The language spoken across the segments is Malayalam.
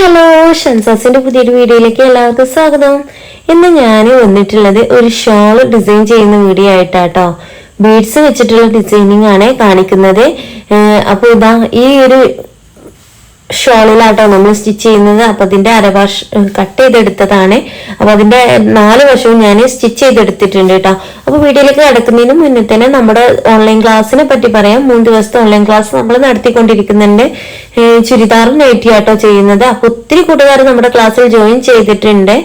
ഹലോ ഷൻസാസിന്റെ പുതിയൊരു വീഡിയോയിലേക്ക് എല്ലാവർക്കും സ്വാഗതം. ഇന്ന് ഞാൻ വന്നിട്ടുള്ളത് ഒരു ഷോൾ ഡിസൈൻ ചെയ്യുന്ന വീഡിയോ ആയിട്ടാട്ടോ. ബീഡ്സ് വെച്ചിട്ടുള്ള ഡിസൈനിങ് ആണ് കാണിക്കുന്നത്. അപ്പോൾ ഇതാ ഈ ഒരു ഷോളിലാട്ടോ നമ്മൾ സ്റ്റിച്ച് ചെയ്യുന്നത്. അപ്പൊ അതിന്റെ അരഭാഷ കട്ട് ചെയ്തെടുത്തതാണ്. അപ്പൊ അതിന്റെ നാല് വശവും ഞാൻ സ്റ്റിച്ച് ചെയ്തെടുത്തിട്ടുണ്ട് കേട്ടോ അപ്പൊ വീഡിയോയിലേക്ക് കിടക്കുന്നതിന് മുന്നേ തന്നെ നമ്മുടെ ഓൺലൈൻ ക്ലാസ്സിനെ പറ്റി പറയാം. മൂന്ന് ദിവസത്തെ ഓൺലൈൻ ക്ലാസ് നമ്മൾ നടത്തിക്കൊണ്ടിരിക്കുന്നുണ്ട്. ചുരിദാറും നൈറ്റി ആട്ടോ ചെയ്യുന്നത്. അപ്പൊ ഒത്തിരി കൂട്ടുകാർ നമ്മുടെ ക്ലാസ്സിൽ ജോയിൻ ചെയ്തിട്ടുണ്ട്.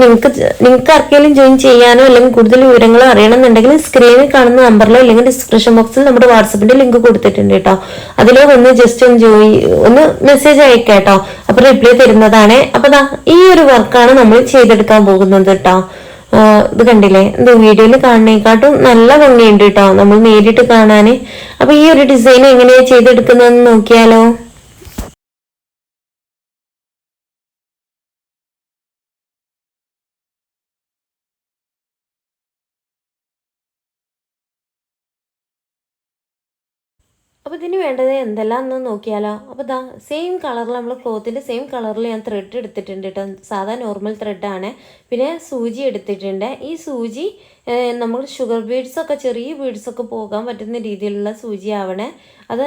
നിങ്ങൾക്ക് നിങ്ങൾക്ക് ആർക്കെങ്കിലും ജോയിൻ ചെയ്യാനോ അല്ലെങ്കിൽ കൂടുതൽ വിവരങ്ങളോ അറിയണമെന്നുണ്ടെങ്കിൽ സ്ക്രീനിൽ കാണുന്ന നമ്പറിലോ അല്ലെങ്കിൽ ഡിസ്ക്രിപ്ഷൻ ബോക്സിൽ നമ്മുടെ വാട്സപ്പിന്റെ ലിങ്ക് കൊടുത്തിട്ടുണ്ട് കേട്ടോ. അതിലോ ഒന്ന് ജസ്റ്റ് ഒന്ന് ജോയിൻ ഒന്ന് മെസ്സേജ് അയക്കാം കേട്ടോ. അപ്പൊ റിപ്ലൈ തരുന്നതാണ്. അപ്പൊ ഈ ഒരു വർക്കാണ് നമ്മൾ ചെയ്തെടുക്കാൻ പോകുന്നത് കേട്ടോ. ഇത് കണ്ടില്ലേ? ഇത് വീഡിയോയിൽ കാണുന്നേക്കാട്ടും നല്ല ഭംഗിയുണ്ട് കേട്ടോ നമ്മൾ നേരിട്ട് കാണാൻ. അപ്പൊ ഈ ഒരു ഡിസൈൻ എങ്ങനെയാ ചെയ്തെടുക്കുന്നതെന്ന് നോക്കിയാലോ? അപ്പോൾ ഇതിന് വേണ്ടത് എന്തെല്ലാം എന്ന് നോക്കിയാലോ? അപ്പോൾ ദാ സെയിം കളറിൽ നമ്മൾ ക്ലോത്തിന്റെ സെയിം കളറിൽ ഞാൻ ത്രെഡ് എടുത്തിട്ടുണ്ട് കേട്ടോ സാധാ നോർമൽ ത്രെഡാണ് പിന്നെ സൂചി എടുത്തിട്ടുണ്ട്. ഈ സൂചി നമ്മൾ ഷുഗർ ബീഡ്സൊക്കെ ചെറിയ ബീഡ്സൊക്കെ പോകാൻ പറ്റുന്ന രീതിയിലുള്ള സൂചി ആവണേ. അത്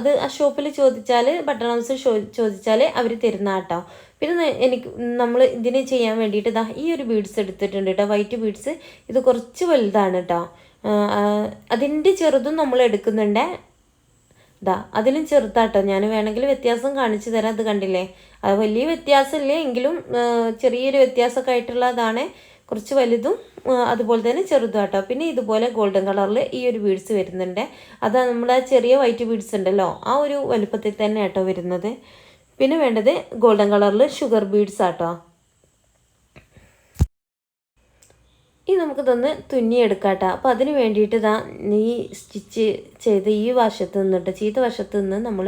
അത് ആ ഷോപ്പിൽ ചോദിച്ചാൽ ബട്ടൺ ഹൗസ് ചോദിച്ചാൽ അവർ തരുന്ന കേട്ടോ പിന്നെ എനിക്ക് നമ്മൾ ഇതിന് ചെയ്യാൻ വേണ്ടിയിട്ട് ഇതാ ഈ ഒരു ബീഡ്സ് എടുത്തിട്ടുണ്ട് കേട്ടോ വൈറ്റ് ബീഡ്സ് ഇത് കുറച്ച് വലുതാണ് കേട്ടോ അതിന്റെ ചെറുതും നമ്മൾ എടുക്കുന്നുണ്ട്. ദാ അതിലും ചെറുതാട്ടോ. ഞാൻ വേണമെങ്കിൽ വ്യത്യാസം കാണിച്ചു തരാം അത് കണ്ടില്ലേ? അത് വലിയ വ്യത്യാസമില്ലേ എങ്കിലും ചെറിയൊരു വ്യത്യാസമൊക്കെ ആയിട്ടുള്ളതാണ്. കുറച്ച് വലുതും അതുപോലെ തന്നെ ചെറുതാട്ടോ പിന്നെ ഇതുപോലെ ഗോൾഡൻ കളറിൽ ഈ ഒരു ബീഡ്സ് വരുന്നുണ്ട്. അത് നമ്മുടെ ചെറിയ വൈറ്റ് ബീഡ്സ് ഉണ്ടല്ലോ ആ ഒരു വലുപ്പത്തിൽ തന്നെ ആട്ടോ വരുന്നത്. പിന്നെ വേണ്ടത് ഗോൾഡൻ കളറിൽ ഷുഗർ ബീഡ്സ് ആട്ടോ ഇനി നമുക്കിതൊന്ന് തുന്നിയെടുക്കാട്ടോ. അപ്പോൾ അതിന് വേണ്ടിയിട്ട് ഇതാ ഈ സ്റ്റിച്ച് ചെയ്ത് ഈ വശത്ത് നിന്നിട്ട് ചീത്ത വശത്ത് നിന്ന് നമ്മൾ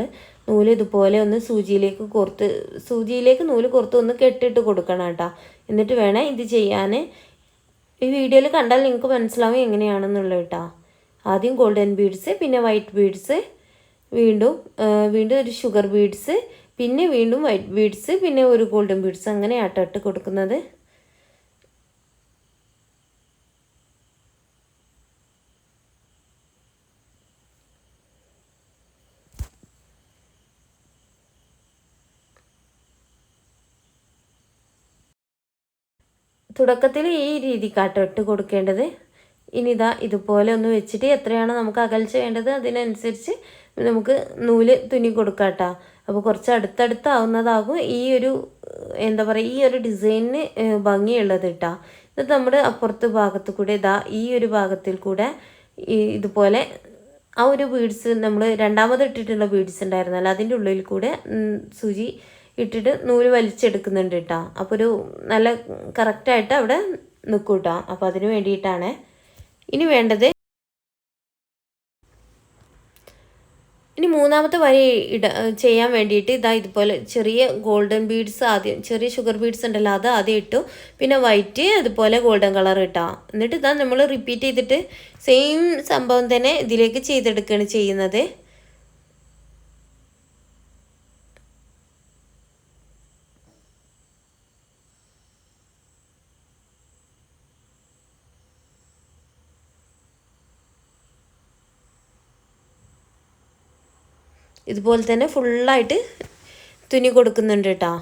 നൂൽ ഇതുപോലെ ഒന്ന് സൂചിയിലേക്ക് കോർത്ത് സൂചിയിലേക്ക് നൂൽ കോർത്ത് ഒന്ന് കെട്ടിട്ട് കൊടുക്കണം കേട്ടോ എന്നിട്ട് വേണം ഇത് ചെയ്യാൻ ഈ വീഡിയോയിൽ കണ്ടാൽ നിങ്ങൾക്ക് മനസ്സിലാവും എങ്ങനെയാണെന്നുള്ളത് കേട്ടോ ആദ്യം ഗോൾഡൻ ബീഡ്സ് പിന്നെ വൈറ്റ് ബീഡ്സ് വീണ്ടും വീണ്ടും ഒരു ഷുഗർ ബീഡ്സ് പിന്നെ വീണ്ടും വൈറ്റ് ബീഡ്സ് പിന്നെ ഒരു ഗോൾഡൻ ബീഡ്സ് അങ്ങനെയാട്ടോ ഇട്ട് കൊടുക്കുന്നത്. തുടക്കത്തിൽ ഈ രീതിക്കാട്ടോ ഇട്ട് കൊടുക്കേണ്ടത്. ഇനി ഇതാ ഇതുപോലെ ഒന്ന് വെച്ചിട്ട് എത്രയാണ് നമുക്ക് അകൽച്ച വേണ്ടത് അതിനനുസരിച്ച് നമുക്ക് നൂൽ തുന്നി കൊടുക്കാട്ടോ. അപ്പോൾ കുറച്ച് അടുത്തടുത്താവുന്നതാകും ഈ ഒരു എന്താ പറയുക ഈ ഒരു ഡിസൈനിന് ഭംഗിയുള്ളത് കേട്ടോ ഇത് നമ്മുടെ അപ്പുറത്ത് ഭാഗത്ത് കൂടെ ഇതാ ഈ ഒരു ഭാഗത്തിൽ കൂടെ ഈ ഇതുപോലെ ആ ഒരു ബീഡ്സ് നമ്മൾ രണ്ടാമത് ഇട്ടിട്ടുള്ള ബീഡ്സ് ഉണ്ടായിരുന്നല്ലോ അതിന്റെ ഉള്ളിൽ കൂടെ സൂചി ഇട്ടിട്ട് നൂൽ വലിച്ചെടുക്കുന്നുണ്ട് കേട്ടോ അപ്പോൾ ഒരു നല്ല കറക്റ്റായിട്ട് അവിടെ നിൽക്കും കേട്ടോ അപ്പോൾ അതിന് വേണ്ടിയിട്ടാണ് ഇനി വേണ്ടത് ഇനി മൂന്നാമത്തെ വരി ഇട ചെയ്യാൻ വേണ്ടിയിട്ട് ഇതാ ഇതുപോലെ ചെറിയ ഗോൾഡൻ ബീഡ്സ് ആദ്യം ചെറിയ ഷുഗർ ബീഡ്സ് ഉണ്ടല്ലോ അത് ആദ്യം ഇട്ടു. പിന്നെ വൈറ്റ് അതുപോലെ ഗോൾഡൻ കളർ ഇട്ടാ. എന്നിട്ട് ഇതാ നമ്മൾ റിപ്പീറ്റ് ചെയ്തിട്ട് സെയിം സംഭവം തന്നെ ഇതിലേക്ക് ചെയ്തെടുക്കുകയാണ് ചെയ്യുന്നത്. ഇതുപോലെ തന്നെ ഫുള്ളായിട്ട് തുന്നി കൊടുക്കുന്നുണ്ട് കേട്ടോ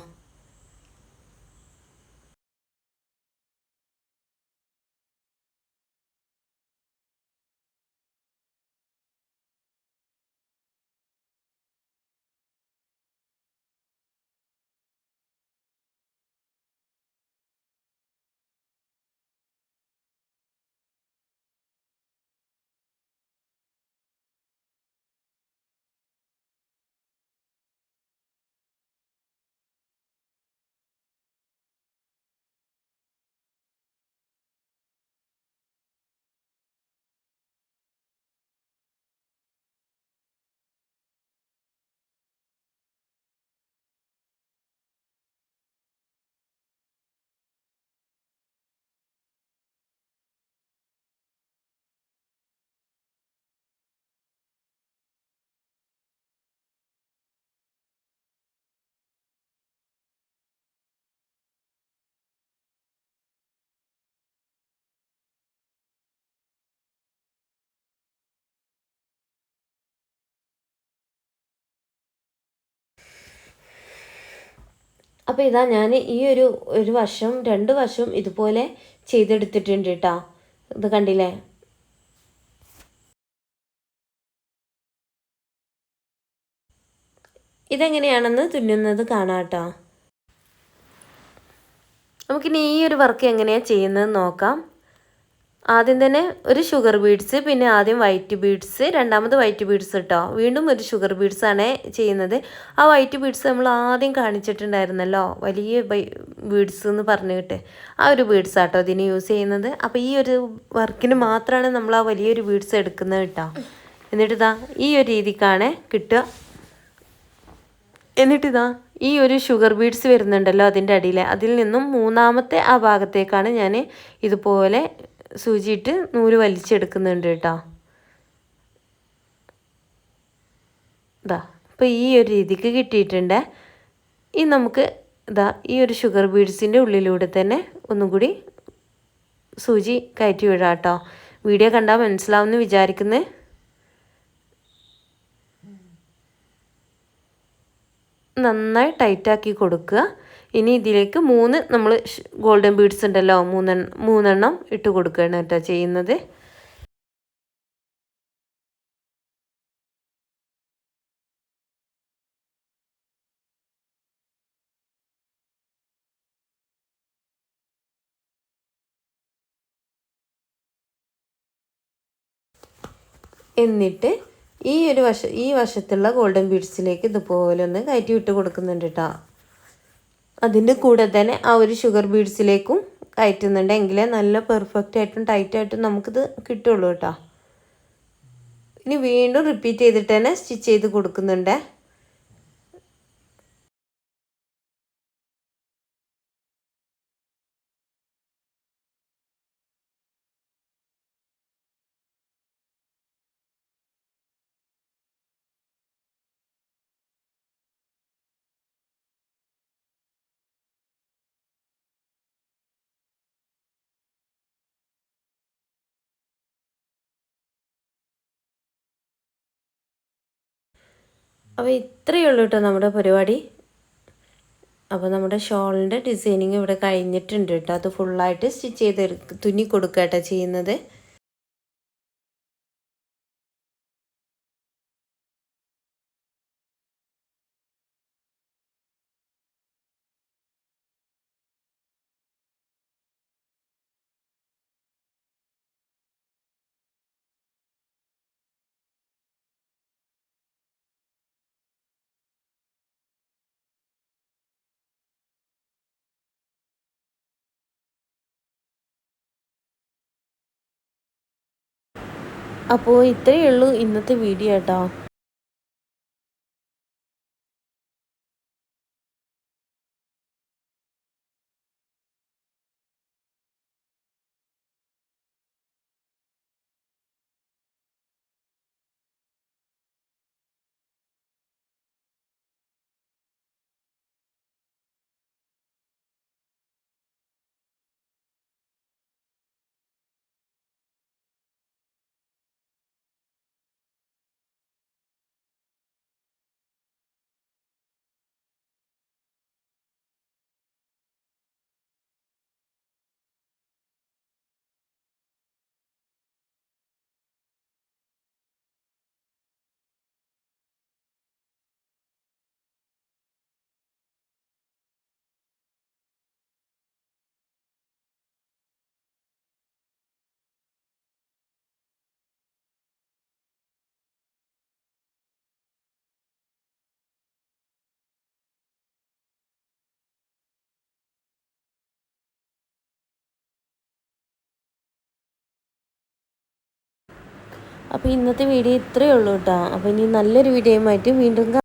അപ്പോൾ ഇതാ ഞാൻ ഈ ഒരു ഒരു വർഷം രണ്ട് വർഷം ഇതുപോലെ ചെയ്തെടുത്തിട്ടുണ്ട് കേട്ടോ ഇത് കണ്ടില്ലേ? ഇതെങ്ങനെയാണെന്ന് തുന്നുന്നത് കാണാം കേട്ടോ നമുക്കിനി ഈ ഒരു വർക്ക് എങ്ങനെയാണ് ചെയ്യുന്നത് നോക്കാം. ആദ്യം തന്നെ ഒരു ഷുഗർ ബീഡ്സ് പിന്നെ ആദ്യം വൈറ്റ് ബീഡ്സ് രണ്ടാമത് വൈറ്റ് ബീഡ്സ് കേട്ടോ വീണ്ടും ഒരു ഷുഗർ ബീഡ്സ് ആണ് ചെയ്യുന്നത്. ആ വൈറ്റ് ബീഡ്സ് നമ്മൾ ആദ്യം കാണിച്ചിട്ടുണ്ടായിരുന്നല്ലോ വലിയ ബീഡ്സ് എന്ന് പറഞ്ഞിട്ട് ആ ഒരു ബീഡ്സ് ആട്ടോ ഇതിന് യൂസ് ചെയ്യുന്നത്. അപ്പോൾ ഈ ഒരു വർക്കിന് മാത്രമാണ് നമ്മൾ ആ വലിയൊരു ബീഡ്സ് എടുക്കുന്നത് കേട്ടോ. എന്നിട്ട് ഇതാ ഈ ഒരു രീതിക്കാണ് കിട്ടുക. എന്നിട്ടിതാ ഈ ഒരു ഷുഗർ ബീഡ്സ് വരുന്നുണ്ടല്ലോ അതിന്റെ അടിയിൽ അതിൽ നിന്നും മൂന്നാമത്തെ ആ ഭാഗത്തേക്കാണ് ഞാൻ ഇതുപോലെ സൂചിയിട്ട് നൂൽ വലിച്ചെടുക്കുന്നുണ്ട് കേട്ടോ. ഇതാ അപ്പോൾ ഈ ഒരു രീതിക്ക് കിട്ടിയിട്ടുണ്ട്. ഈ നമുക്ക് ഇതാ ഈ ഒരു ഷുഗർ ബീഡ്സിന്റെ ഉള്ളിലൂടെ തന്നെ ഒന്നും കൂടി സൂചി കയറ്റി വിടാം കേട്ടോ. വീഡിയോ കണ്ടാൽ മനസ്സിലാവുമെന്ന് വിചാരിക്കുന്നത് നന്നായി ടൈറ്റാക്കി കൊടുക്കുക. ഇനി ഇതിലേക്ക് മൂന്ന് നമ്മൾ ഗോൾഡൻ ബീഡ്സ് ഉണ്ടല്ലോ മൂന്നെണ്ണം മൂന്നെണ്ണം ഇട്ട് കൊടുക്കുകയാണ് കേട്ടോ ചെയ്യുന്നത്. എന്നിട്ട് ഈ ഒരു വശ ഈ വശത്തുള്ള ഗോൾഡൻ ബീഡ്സിലേക്ക് ഇതുപോലെ ഒന്ന് കയറ്റി വിട്ട് കൊടുക്കുന്നുണ്ട് കേട്ടോ. അതിന്റെ കൂടെ തന്നെ ആ ഒരു ഷുഗർ ബീഡ്സിലേക്കും കയറ്റുന്നുണ്ട്. എങ്കിലേ നല്ല പെർഫെക്റ്റ് ആയിട്ടും ടൈറ്റ് ആയിട്ടും നമുക്കിത് കിട്ടുള്ളൂ കേട്ടോ. ഇനി വീണ്ടും റിപ്പീറ്റ് ചെയ്തിട്ട് തന്നെ സ്റ്റിച്ച് ചെയ്ത് കൊടുക്കുന്നുണ്ട്. അപ്പോൾ ഇത്രയേ ഉള്ളൂ കേട്ടോ നമ്മുടെ പരിപാടി. അപ്പോൾ നമ്മുടെ ഷോളിന്റെ ഡിസൈനിങ് ഇവിടെ കഴിഞ്ഞിട്ടുണ്ട് കേട്ടോ അത് ഫുള്ളായിട്ട് സ്റ്റിച്ച് ചെയ്ത് തുന്നി കൊടുക്കുക കേട്ടോ ചെയ്യുന്നത്. അപ്പോൾ ഇത്രയേ ഉള്ളൂ ഇന്നത്തെ വീഡിയോ കേട്ടോ അപ്പോൾ ഇന്നത്തെ വീഡിയോ ഇത്രയേ ഉള്ളൂ കേട്ടോ അപ്പോൾ ഇനി നല്ലൊരു വീഡിയോയുമായിട്ട് വീണ്ടും